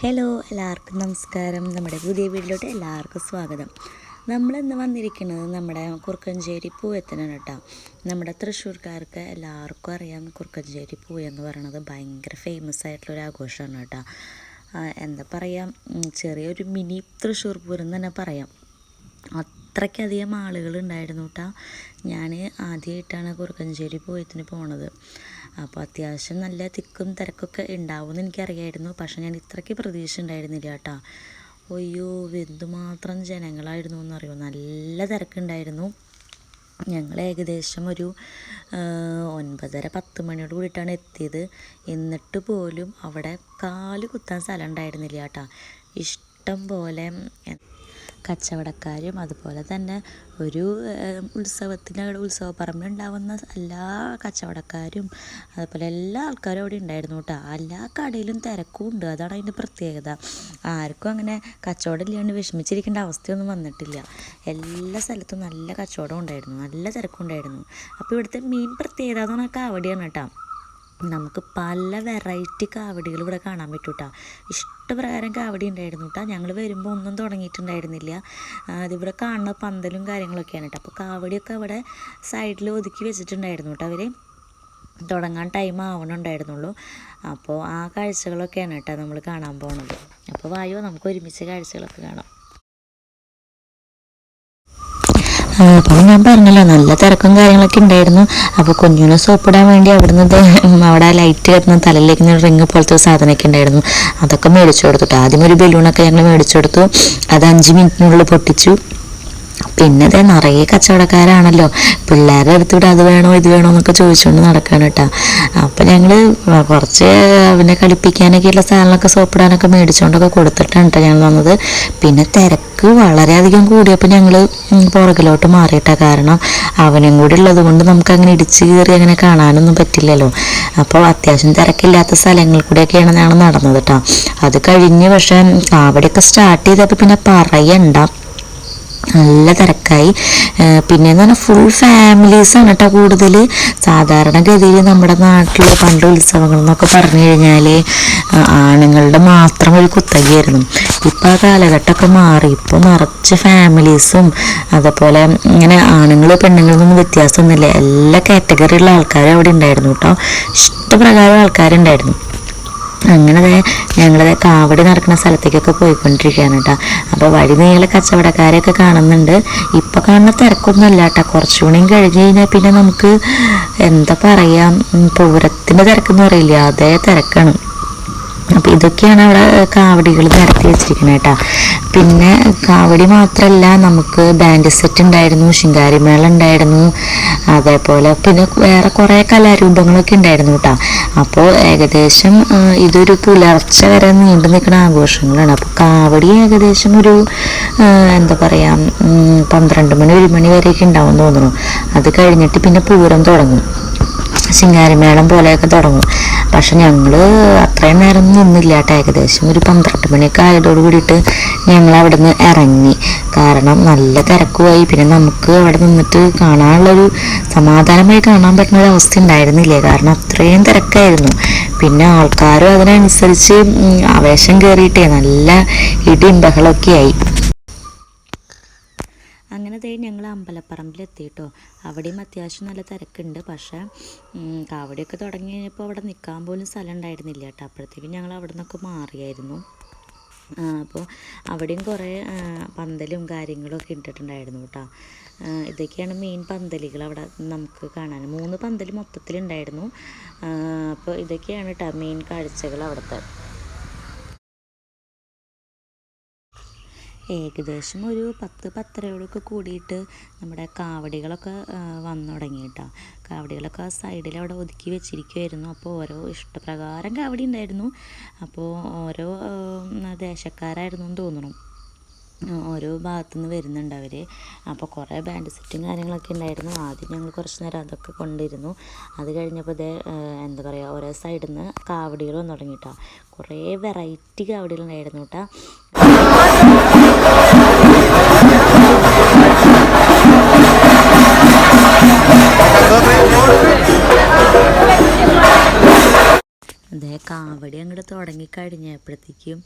Hello എല്ലാവർക്കും നമസ്കാരം. നമ്മുടെ പുതിയ വീട്ടിലോട്ട് എല്ലാവർക്കും സ്വാഗതം. നമ്മളിന്ന് വന്നിരിക്കുന്നത് നമ്മുടെ കുറുക്കഞ്ചേരി പൂയത്തിനാണ് കേട്ടോ. നമ്മുടെ തൃശ്ശൂർക്കാർക്ക് എല്ലാവർക്കും അറിയാം കുറുക്കഞ്ചേരി പൂയെന്ന് പറയുന്നത് ഭയങ്കര ഫേമസ് ആയിട്ടുള്ളൊരു ആഘോഷമാണ് കേട്ടോ. എന്താ പറയുക ചെറിയൊരു മിനി തൃശ്ശൂർ പൂരം തന്നെ പറയാം. അത്രയ്ക്കധികം ആളുകൾ ഉണ്ടായിരുന്നു കേട്ടോ. ഞാൻ ആദ്യമായിട്ടാണ് കുറുക്കഞ്ചേരി പൂയത്തിന് പോണത്. അപ്പോൾ അത്യാവശ്യം നല്ല തിക്കും തിരക്കൊക്കെ ഉണ്ടാവുമെന്ന് എനിക്കറിയായിരുന്നു. പക്ഷെ ഞാൻ ഇത്രയ്ക്ക് പ്രതീക്ഷ ഉണ്ടായിരുന്നില്ല കേട്ടോ. അയ്യോ എന്തുമാത്രം ജനങ്ങളായിരുന്നു എന്നറിയോ? നല്ല തിരക്കുണ്ടായിരുന്നു. ഞങ്ങൾ ഏകദേശം ഒരു ഒൻപതര പത്ത് മണിയോട് കൂടിയിട്ടാണ് എത്തിയത്. എന്നിട്ട് പോലും അവിടെ കാൽ കുത്താൻ സ്ഥലം ഉണ്ടായിരുന്നില്ല കേട്ടോ. ഇഷ്ടം പോലെ കച്ചവടക്കാരും അതുപോലെ തന്നെ ഒരു ഉത്സവത്തിന് ഉത്സവപ്പറമ്പിലുണ്ടാവുന്ന എല്ലാ കച്ചവടക്കാരും അതുപോലെ എല്ലാ ആൾക്കാരും അവിടെ ഉണ്ടായിരുന്നു കേട്ടോ. എല്ലാ കടയിലും തിരക്കും ഉണ്ട്. അതാണ് അതിന്റെ പ്രത്യേകത. ആർക്കും അങ്ങനെ കച്ചവടം ഇല്ലാണ്ട് വിഷമിച്ചിരിക്കേണ്ട അവസ്ഥയൊന്നും വന്നിട്ടില്ല. എല്ലാ സ്ഥലത്തും നല്ല കച്ചവടം ഉണ്ടായിരുന്നു. നല്ല തിരക്കും ഉണ്ടായിരുന്നു. അപ്പോൾ ഇവിടുത്തെ മെയിൻ പ്രത്യേകത എന്ന് പറഞ്ഞാൽ കാവടിയാണ് കേട്ടോ. നമുക്ക് പല വെറൈറ്റി കാവടികൾ ഇവിടെ കാണാൻ പറ്റും കേട്ടോ ഇഷ്ടപ്രകാരം കാവടി ഉണ്ടായിരുന്നു കേട്ടോ ഞങ്ങൾ വരുമ്പോൾ ഒന്നും തുടങ്ങിയിട്ടുണ്ടായിരുന്നില്ല. അതിവിടെ കാണുന്ന പന്തലും കാര്യങ്ങളൊക്കെയാണ് കേട്ടോ അപ്പോൾ കാവടിയൊക്കെ അവിടെ സൈഡിൽ ഒതുക്കി വെച്ചിട്ടുണ്ടായിരുന്നു കേട്ടോ അവർ തുടങ്ങാൻ ടൈം ആവണുണ്ടായിരുന്നുള്ളൂ അപ്പോൾ ആ കാഴ്ചകളൊക്കെയാണ് കേട്ടോ നമ്മൾ കാണാൻ പോകുന്നത് അപ്പോൾ വായോ നമുക്ക് ഒരുമിച്ച് കാഴ്ചകളൊക്കെ കാണാം. അപ്പോൾ ഞാൻ പറഞ്ഞല്ലോ നല്ല തിരക്കും കാര്യങ്ങളൊക്കെ ഉണ്ടായിരുന്നു. അപ്പോൾ കുഞ്ഞിനെ സോപ്പിടാൻ വേണ്ടി അവിടുന്ന് അവിടെ ലൈറ്റ് കത്തുന്ന തലയിലേക്ക് റിങ് പോലത്തെ സാധനമൊക്കെ ഉണ്ടായിരുന്നു. അതൊക്കെ മേടിച്ചു കൊടുത്തു ആദ്യം ഒരു ബലൂണൊക്കെ ഞങ്ങൾ മേടിച്ചു കൊടുത്തു. അത് അഞ്ച് മിനിറ്റിനുള്ളിൽ പൊട്ടിച്ചു. പിന്നെ ദേ നിറയെ കച്ചവടക്കാരാണല്ലോ. പിള്ളേരുടെ അടുത്തിവിടെ അത് വേണോ ഇത് വേണോ എന്നൊക്കെ ചോദിച്ചുകൊണ്ട് നടക്കാണ് കേട്ടോ. അപ്പം ഞങ്ങൾ കുറച്ച് അവനെ കളിപ്പിക്കാനൊക്കെയുള്ള സാധനങ്ങളൊക്കെ സോപ്പിടാനൊക്കെ മേടിച്ചുകൊണ്ടൊക്കെ കൊടുത്തിട്ടാണ് കേട്ടോ ഞങ്ങൾ വന്നത്. പിന്നെ തിരക്ക് വളരെയധികം കൂടിയപ്പോൾ ഞങ്ങൾ പുറകിലോട്ട് മാറിയിട്ടാ കാരണം അവനും കൂടി ഉള്ളത് കൊണ്ട് നമുക്ക് അങ്ങനെ ഇടിച്ച് കയറി അങ്ങനെ കാണാനൊന്നും പറ്റില്ലല്ലോ. അപ്പോൾ അത്യാവശ്യം തിരക്കില്ലാത്ത സ്ഥലങ്ങളിൽ കൂടെയൊക്കെയാണ് ഞങ്ങൾ നടന്നത് കേട്ടോ അത് കഴിഞ്ഞ് പക്ഷേ അവിടെയൊക്കെ സ്റ്റാർട്ട് ചെയ്തപ്പോൾ പിന്നെ പറയണ്ട. നല്ല തിരക്കായി. പിന്നെ എന്ന് പറഞ്ഞാൽ ഫുൾ ഫാമിലീസാണ് കേട്ടോ കൂടുതൽ സാധാരണഗതിയിൽ നമ്മുടെ നാട്ടിൽ പണ്ട് ഉത്സവങ്ങൾ എന്നൊക്കെ പറഞ്ഞു കഴിഞ്ഞാൽ ആണുങ്ങളുടെ മാത്രം ഒരു കുത്തകയായിരുന്നു. ഇപ്പോൾ ആ കാലഘട്ടമൊക്കെ മാറി. ഇപ്പോൾ നിറച്ച് ഫാമിലീസും അതുപോലെ ഇങ്ങനെ ആണുങ്ങൾ പെണ്ണുങ്ങളൊന്നും വ്യത്യാസമൊന്നുമില്ല. എല്ലാ കാറ്റഗറിയിലുള്ള ആൾക്കാരും അവിടെ ഉണ്ടായിരുന്നു കേട്ടോ ഇഷ്ടപ്രകാരം ആൾക്കാരുണ്ടായിരുന്നു. അങ്ങനെ ഞങ്ങളത് കാവടി നടക്കുന്ന സ്ഥലത്തേക്കൊക്കെ പോയിക്കൊണ്ടിരിക്കുകയാണ് കേട്ടോ അപ്പോൾ വഴി നീളെ കച്ചവടക്കാരെയൊക്കെ കാണുന്നുണ്ട്. ഇപ്പോൾ കാണുന്ന തിരക്കൊന്നും അല്ല കേട്ടോ കുറച്ചുകൂടിയും കഴിഞ്ഞ് കഴിഞ്ഞാൽ പിന്നെ നമുക്ക് എന്താ പറയുക പൂരത്തിന്റെ തിരക്കെന്ന് പറയില്ല അതേ തിരക്കാണ്. അപ്പോൾ ഇതൊക്കെയാണ് അവിടെ കാവടികൾ നിരത്തി വെച്ചിരിക്കുന്നത് കേട്ടോ. പിന്നെ കാവടി മാത്രമല്ല നമുക്ക് ബാൻഡ് സെറ്റ് ഉണ്ടായിരുന്നു ശിങ്കാരിമേള ഉണ്ടായിരുന്നു അതേപോലെ പിന്നെ വേറെ കുറേ കലാരൂപങ്ങളൊക്കെ ഉണ്ടായിരുന്നു കേട്ടോ. അപ്പോൾ ഏകദേശം ഇതൊരു പുലർച്ചെ വരെ നീണ്ടു നിൽക്കുന്ന ആഘോഷങ്ങളാണ്. അപ്പോൾ കാവടി ഏകദേശം ഒരു എന്താ പറയുക പന്ത്രണ്ട് മണി ഒരു മണി വരെയൊക്കെ ഉണ്ടാവും തോന്നുന്നു. അത് കഴിഞ്ഞിട്ട് പിന്നെ പൂരം തുടങ്ങും. ശിങ്കാരിമേളം പോലെയൊക്കെ തുടങ്ങും. പക്ഷെ ഞങ്ങൾ അത്രയും നേരം നിന്നില്ല കേട്ടോ ഏകദേശം ഒരു പന്ത്രണ്ട് മണിയൊക്കെ ആയതോട് കൂടിയിട്ട് ഞങ്ങൾ അവിടെ നിന്ന് ഇറങ്ങി. കാരണം നല്ല തിരക്കുമായി. പിന്നെ നമുക്ക് അവിടെ നിന്നിട്ട് കാണാനുള്ളൊരു സമാധാനമായി കാണാൻ പറ്റുന്ന ഒരു അവസ്ഥ ഉണ്ടായിരുന്നില്ല? കാരണം അത്രയും തിരക്കായിരുന്നു. പിന്നെ ആൾക്കാരും അതിനനുസരിച്ച് ആവേശം കയറിയിട്ടേ നല്ല ഇടിയും ബഹളമൊക്കെ ആയി. അങ്ങനെ ദേ ഞങ്ങൾ അമ്പലപ്പറമ്പിലെത്തി കേട്ടോ അവിടെയും അത്യാവശ്യം നല്ല തിരക്കുണ്ട്. പക്ഷേ കാവടിയൊക്കെ തുടങ്ങി കഴിഞ്ഞപ്പോൾ അവിടെ നിൽക്കാൻ പോലും സ്ഥലം ഉണ്ടായിരുന്നില്ല കേട്ടോ. അപ്പോഴത്തേക്കും ഞങ്ങൾ അവിടെ നിന്നൊക്കെ മാറിയായിരുന്നു അപ്പോൾ അവിടെയും കുറേ പന്തലും കാര്യങ്ങളും ഒക്കെ ഇട്ടിട്ടുണ്ടായിരുന്നു കേട്ടോ. ഇതൊക്കെയാണ് മെയിൻ പന്തലുകൾ അവിടെ നമുക്ക് കാണാൻ. മൂന്ന് പന്തൽ മൊത്തത്തിലുണ്ടായിരുന്നു. അപ്പോൾ ഇതൊക്കെയാണ് കേട്ടോ മെയിൻ കാഴ്ചകൾ അവിടുത്തെ. ഏകദേശം ഒരു പത്ത് പത്തരയോടൊക്കെ കൂടിയിട്ട് നമ്മുടെ കാവടികളൊക്കെ വന്നു തുടങ്ങി കേട്ടോ കാവടികളൊക്കെ ആ സൈഡിൽ അവിടെ ഒതുക്കി വെച്ചിരിക്കുമായിരുന്നു അപ്പോൾ ഓരോ ഇഷ്ടപ്രകാരം കാവടി ഉണ്ടായിരുന്നു. അപ്പോൾ ഓരോ ദേശക്കാരായിരുന്നു എന്ന് തോന്നുന്നു ഓരോ ഭാഗത്തുനിന്ന് വരുന്നുണ്ട് അവർ അപ്പോൾ കുറേ ബാൻഡ് സെറ്റും കാര്യങ്ങളൊക്കെ ഉണ്ടായിരുന്നു. ആദ്യം ഞങ്ങൾ കുറച്ച് നേരം അതൊക്കെ കൊണ്ടിരുന്നു. അത് കഴിഞ്ഞപ്പോൾ ഇതേ എന്താ പറയുക ഓരോ സൈഡിൽ നിന്ന് കാവടികൾ വന്നു തുടങ്ങിയിട്ടാണ് കുറേ വെറൈറ്റി കാവടികൾ ഉണ്ടായിരുന്നു കേട്ടോ അതേ കാവടി അങ്ങോട്ട് തുടങ്ങിക്കഴിഞ്ഞപ്പോഴത്തേക്കും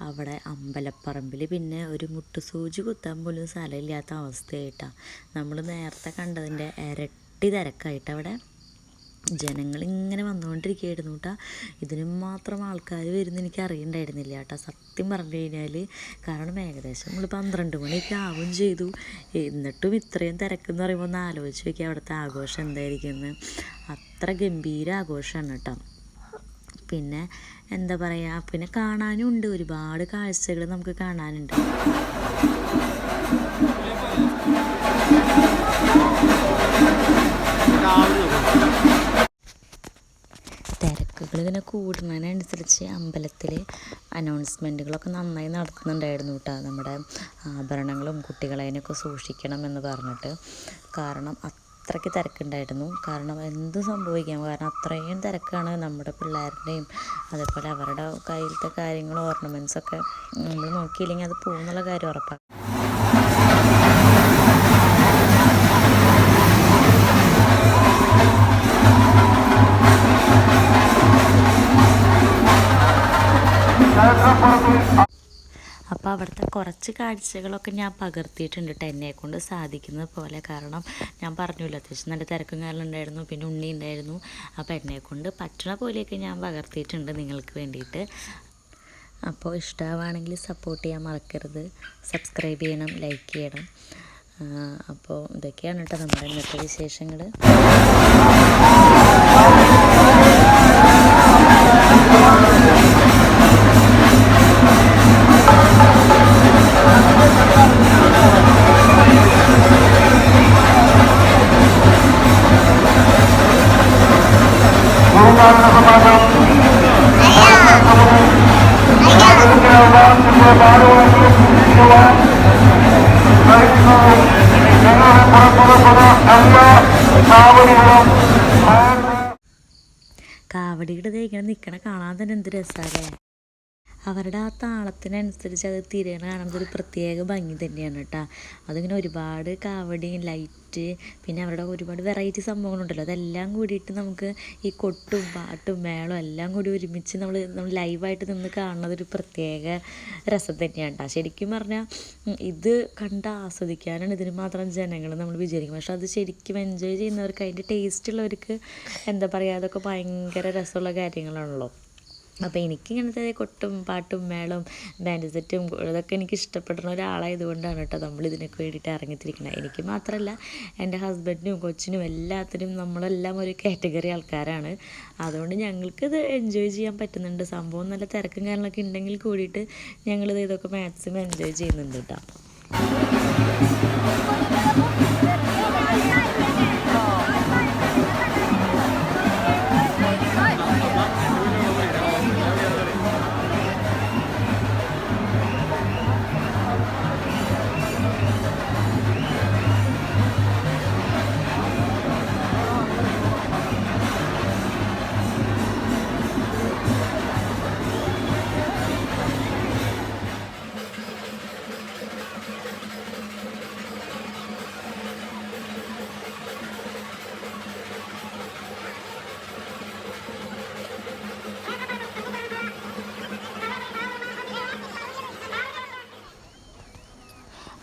അവിടെ അമ്പലപ്പറമ്പിൽ പിന്നെ ഒരു മുട്ടുസൂചി കുത്താൻ പോലും സ്ഥലമില്ലാത്ത അവസ്ഥയായിട്ടാണ് നമ്മൾ നേരത്തെ കണ്ടതിന്റെ ഇരട്ടി തിരക്കായിട്ട് അവിടെ ജനങ്ങൾ ഇങ്ങനെ വന്നുകൊണ്ടിരിക്കുകയായിരുന്നു കേട്ടോ ഇതിന് മാത്രം ആൾക്കാർ വരുന്ന എനിക്ക് അറിയണ്ടായിരുന്നില്ല കേട്ടോ സത്യം പറഞ്ഞു കഴിഞ്ഞാൽ കാരണം ഏകദേശം നമ്മൾ പന്ത്രണ്ട് മണിയൊക്കെ ആവും ചെയ്തു. എന്നിട്ടും ഇത്രയും തിരക്കെന്ന് പറയുമ്പോൾ ഒന്ന് ആലോചിച്ച് നോക്കിയാൽ അവിടുത്തെ ആഘോഷം എന്തായിരിക്കുന്നത് അത്ര ഗംഭീര ആഘോഷമാണ് കേട്ടോ പിന്നെ എന്താ പറയുക പിന്നെ കാണാനും ഉണ്ട്. ഒരുപാട് കാഴ്ചകൾ നമുക്ക് കാണാനുണ്ട്. ഇങ്ങനെ കൂടുന്നതിനനുസരിച്ച് അമ്പലത്തിൽ അനൗൺസ്മെന്റുകളൊക്കെ നന്നായി നടത്തുന്നുണ്ടായിരുന്നു കേട്ടോ. നമ്മുടെ ആഭരണങ്ങളും കുട്ടികളതിനൊക്കെ സൂക്ഷിക്കണം എന്ന് പറഞ്ഞിട്ട്. കാരണം അത്രയ്ക്ക് തിരക്കുണ്ടായിരുന്നു. കാരണം എന്ത് സംഭവിക്കാം? കാരണം അത്രയും തിരക്കാണ് നമ്മുടെ പിള്ളേരുടെയും അതേപോലെ അവരുടെ കയ്യിലത്തെ കാര്യങ്ങളും ഓർണമെന്റ്സൊക്കെ നമ്മൾ നോക്കിയില്ലെങ്കിൽ അത് പോകുന്നുള്ള കാര്യം ഉറപ്പാണ് അപ്പോൾ അവിടുത്തെ കുറച്ച് കാഴ്ചകളൊക്കെ ഞാൻ പകർത്തിയിട്ടുണ്ട് കേട്ടോ എന്നെ കൊണ്ട് സാധിക്കുന്നത് പോലെ. കാരണം ഞാൻ പറഞ്ഞല്ലോ അത്യാവശ്യം നല്ല തിരക്കും കാരണം ഉണ്ടായിരുന്നു പിന്നെ ഉണ്ണി ഉണ്ടായിരുന്നു. അപ്പോൾ എന്നെ കൊണ്ട് പറ്റണ പോലെയൊക്കെ ഞാൻ പകർത്തിയിട്ടുണ്ട് നിങ്ങൾക്ക് വേണ്ടിയിട്ട്. അപ്പോൾ ഇഷ്ടമാണെങ്കിൽ സപ്പോർട്ട് ചെയ്യാൻ മറക്കരുത്. സബ്സ്ക്രൈബ് ചെയ്യണം ലൈക്ക് ചെയ്യണം. അപ്പോൾ ഇതൊക്കെയാണ് കേട്ടോ നമ്മുടെ ഇന്നത്തെ വിശേഷങ്ങൾ Yeah. താളത്തിനനുസരിച്ച് അത് തിരയണ ഒരു പ്രത്യേക ഭംഗി തന്നെയാണ് കേട്ടോ. അതിങ്ങനെ ഒരുപാട് കാവടിയും ലൈറ്റ് പിന്നെ അവരുടെ ഒരുപാട് വെറൈറ്റി സംഭവങ്ങളുണ്ടല്ലോ. അതെല്ലാം കൂടിയിട്ട് നമുക്ക് ഈ കൊട്ടും പാട്ടും മേളവും എല്ലാം കൂടി ഒരുമിച്ച് നമ്മൾ നമ്മൾ ലൈവായിട്ട് നിന്ന് കാണുന്നത് ഒരു പ്രത്യേക രസം തന്നെയാണ് കേട്ടോ. ശരിക്കും പറഞ്ഞാൽ ഇത് കണ്ട് ആസ്വദിക്കാനാണ് ഇതിന് മാത്രം ജനങ്ങൾ നമ്മൾ വിചാരിക്കും പക്ഷെ അത് ശരിക്കും എൻജോയ് ചെയ്യുന്നവർക്ക് അതിന്റെ ടേസ്റ്റ് ഉള്ളവർക്ക് എന്താ പറയുക അതൊക്കെ ഭയങ്കര രസമുള്ള കാര്യങ്ങളാണല്ലോ. അപ്പോൾ എനിക്ക് ഇങ്ങനത്തെ കൊട്ടും പാട്ടും മേളവും ബാൻഡ് സെറ്റും ഇതൊക്കെ എനിക്ക് ഇഷ്ടപ്പെടുന്ന ഒരാളായതുകൊണ്ടാണ് കേട്ടോ നമ്മൾ ഇതിനൊക്കെ വേണ്ടിയിട്ട് ഇറങ്ങിത്തിരിക്കുന്നത് എനിക്ക് മാത്രമല്ല എന്റെ ഹസ്ബൻഡിനും കൊച്ചിനും എല്ലാത്തിനും നമ്മളെല്ലാം ഒരു കാറ്റഗറി ആൾക്കാരാണ്. അതുകൊണ്ട് ഞങ്ങൾക്കിത് എൻജോയ് ചെയ്യാൻ പറ്റുന്നുണ്ട്. സംഭവം നല്ല തിരക്കും കാര്യങ്ങളൊക്കെ ഉണ്ടെങ്കിൽ കൂടിയിട്ട് ഞങ്ങളിത് ഇതൊക്കെ മാക്സിമം എൻജോയ് ചെയ്യുന്നുണ്ട് കേട്ടോ.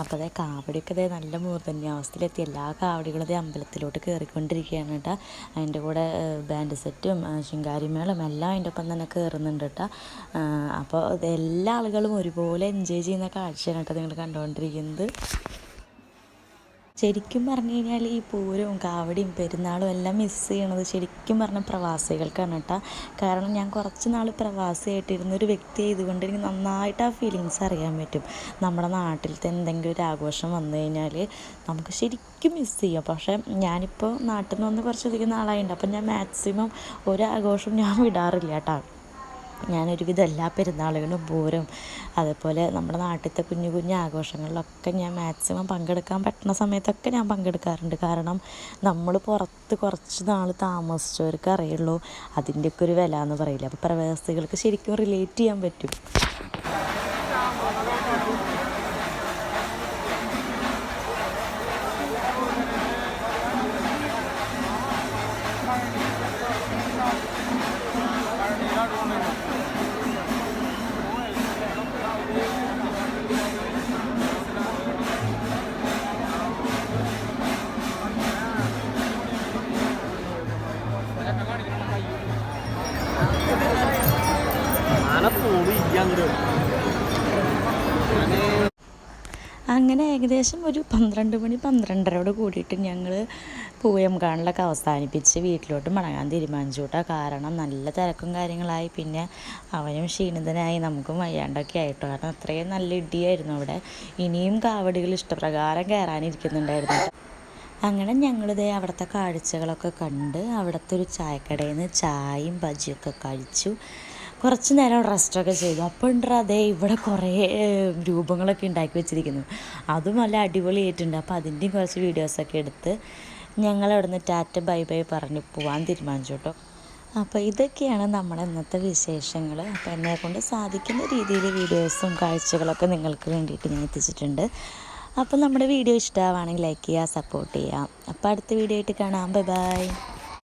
അപ്പോൾ അതേ കാവടിയൊക്കെ അതേ നല്ല മൂർധന്യാവസ്ഥയിലെത്തി. എല്ലാ കാവടികളും അതേ അമ്പലത്തിലോട്ട് കയറിക്കൊണ്ടിരിക്കുകയാണ് കേട്ടോ. അതിന്റെ കൂടെ ബാൻഡ് സെറ്റും ശിങ്കാരിമേളും എല്ലാം അതിന്റെ ഒപ്പം തന്നെ കയറുന്നുണ്ട് കേട്ടോ. അപ്പോൾ എല്ലാ ആളുകളും ഒരുപോലെ എൻജോയ് ചെയ്യുന്ന കാഴ്ചയാണ് കേട്ടോ നിങ്ങൾ കണ്ടുകൊണ്ടിരിക്കുന്നത്. ശരിക്കും പറഞ്ഞു കഴിഞ്ഞാൽ ഈ പൂരവും കാവടിയും പെരുന്നാളും എല്ലാം മിസ് ചെയ്യണത് ശരിക്കും പറഞ്ഞ പ്രവാസികൾക്കാണ് കേട്ടോ. കാരണം ഞാൻ കുറച്ച് നാൾ പ്രവാസിയായിട്ടിരുന്ന ഒരു വ്യക്തി ആയതുകൊണ്ട് എനിക്ക് നന്നായിട്ട് ആ ഫീലിങ്സ് അറിയാൻ പറ്റും. നമ്മുടെ നാട്ടിലത്തെ എന്തെങ്കിലും ഒരു ആഘോഷം വന്നു കഴിഞ്ഞാൽ നമുക്ക് ശരിക്കും മിസ് ചെയ്യും. പക്ഷേ ഞാനിപ്പോൾ നാട്ടിൽ നിന്ന് വന്ന് കുറച്ചധികം നാളായിട്ടുണ്ട് അപ്പം ഞാൻ മാക്സിമം ഒരു ആഘോഷം ഞാൻ വിടാറില്ല കേട്ടോ. ഞാനൊരുവിധം എല്ലാ പെരുന്നാളുകളും പൂരം അതേപോലെ നമ്മുടെ നാട്ടിലത്തെ കുഞ്ഞു കുഞ്ഞു ആഘോഷങ്ങളിലൊക്കെ ഞാൻ മാക്സിമം പങ്കെടുക്കാൻ പറ്റുന്ന സമയത്തൊക്കെ ഞാൻ പങ്കെടുക്കാറുണ്ട്. കാരണം നമ്മൾ പുറത്ത് കുറച്ച് നാൾ താമസിച്ചവർക്ക് അറിയുള്ളൂ അതിന്റെയൊക്കെ ഒരു വില എന്ന് പറയില്ല. അപ്പോൾ പ്രവാസികൾക്ക് ശരിക്കും റിലേറ്റ് ചെയ്യാൻ പറ്റും. അങ്ങനെ ഏകദേശം ഒരു പന്ത്രണ്ട് മണി പന്ത്രണ്ടരയോട് കൂടിയിട്ട് ഞങ്ങൾ പൂയം കാണലൊക്കെ അവസാനിപ്പിച്ച് വീട്ടിലോട്ട് മടങ്ങാൻ തീരുമാനിച്ചു കേട്ടോ കാരണം നല്ല തിരക്കും കാര്യങ്ങളായി. പിന്നെ അവനും ക്ഷീണിതനായി. നമുക്കും വയ്യാണ്ടൊക്കെ ആയിട്ടോ. കാരണം അത്രയും നല്ല ഇടിയായിരുന്നു അവിടെ. ഇനിയും കാവടികൾ ഇഷ്ടപ്രകാരം കയറാനിരിക്കുന്നുണ്ടായിരുന്നു. അങ്ങനെ ഞങ്ങളിതേ അവിടുത്തെ കാഴ്ചകളൊക്കെ കണ്ട് അവിടുത്തെ ഒരു ചായക്കടയിൽ നിന്ന് ചായയും ബജിയൊക്കെ കഴിച്ചു. കുറച്ച് നേരം റെസ്റ്റൊക്കെ ചെയ്തു. അപ്പോൾ ഉണ്ട് അതേ ഇവിടെ കുറേ രൂപങ്ങളൊക്കെ ഉണ്ടാക്കി വെച്ചിരിക്കുന്നു. അതും നല്ല അടിപൊളിയായിട്ടുണ്ട്. അപ്പോൾ അതിന്റെയും കുറച്ച് വീഡിയോസൊക്കെ എടുത്ത് ഞങ്ങൾ അവിടുന്ന് ടാറ്റ ബൈ ബൈ പറഞ്ഞ് പോകാൻ തീരുമാനിച്ചു കേട്ടോ. അപ്പോൾ ഇതൊക്കെയാണ് നമ്മുടെ ഇന്നത്തെ വിശേഷങ്ങൾ അപ്പോൾ എന്നെ കൊണ്ട് സാധിക്കുന്ന രീതിയിൽ വീഡിയോസും കാഴ്ചകളൊക്കെ നിങ്ങൾക്ക് വേണ്ടിയിട്ട് ഞാൻ എത്തിച്ചിട്ടുണ്ട്. അപ്പോൾ നമ്മുടെ വീഡിയോ ഇഷ്ടമാണെങ്കിൽ ലൈക്ക് ചെയ്യുക സപ്പോർട്ട് ചെയ്യുക. അപ്പോൾ അടുത്ത വീഡിയോ ആയിട്ട് കാണാം. Bye bye.